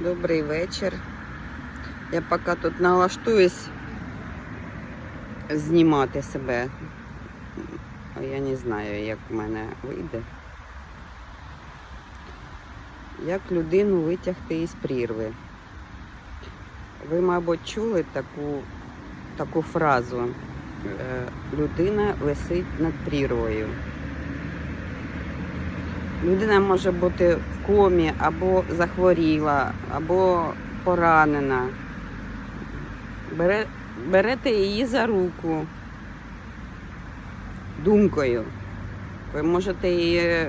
Добрий вечір. Я поки тут налаштуюсь знімати себе. Я не знаю, як в мене вийде. Як людину витягти із прірви. Ви, мабуть, чули таку, таку фразу. Е, Людина висить над прірвою. Людина може бути в комі, або захворіла, або поранена. Бере, берете її за руку думкою. Ви можете її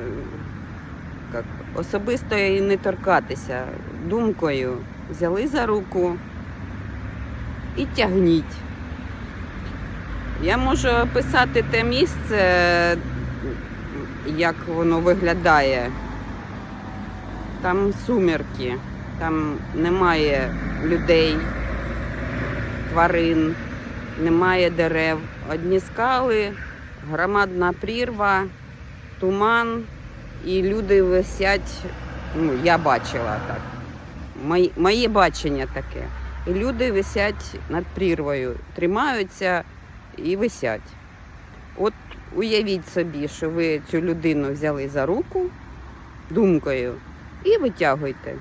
як, особисто її не торкатися. Думкою взяли за руку і тягніть. Я можу описати те місце, як воно виглядає. Там сумерки, там немає людей, тварин, немає дерев. Одні скали, громадна прірва, туман, і люди висять. Ну, я бачила так. Моє, моє бачення таке. І люди висять над прірвою, тримаються і висять. От уявіть собі, що ви цю людину взяли за руку думкою і витягуйте.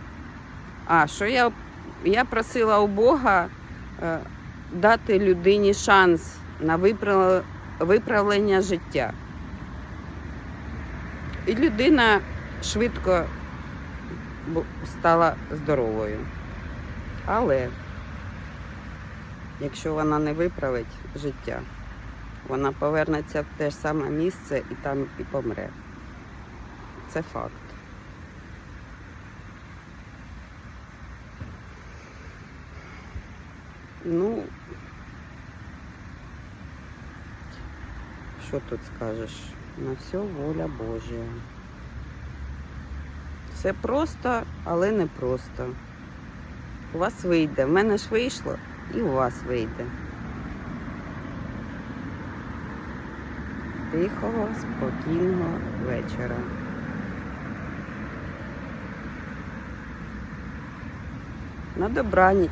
А що я, я просила у Бога е, дати людині шанс на виправ- виправлення життя. І людина швидко стала здоровою. Але якщо вона не виправить життя, вона повернеться в те ж саме місце і там і помре. Це факт. Ну, що тут скажеш? На все воля Божія. Все просто, але не просто. У вас вийде. В мене ж вийшло і у вас вийде. Тихого, спокійного вечора. На добраніч.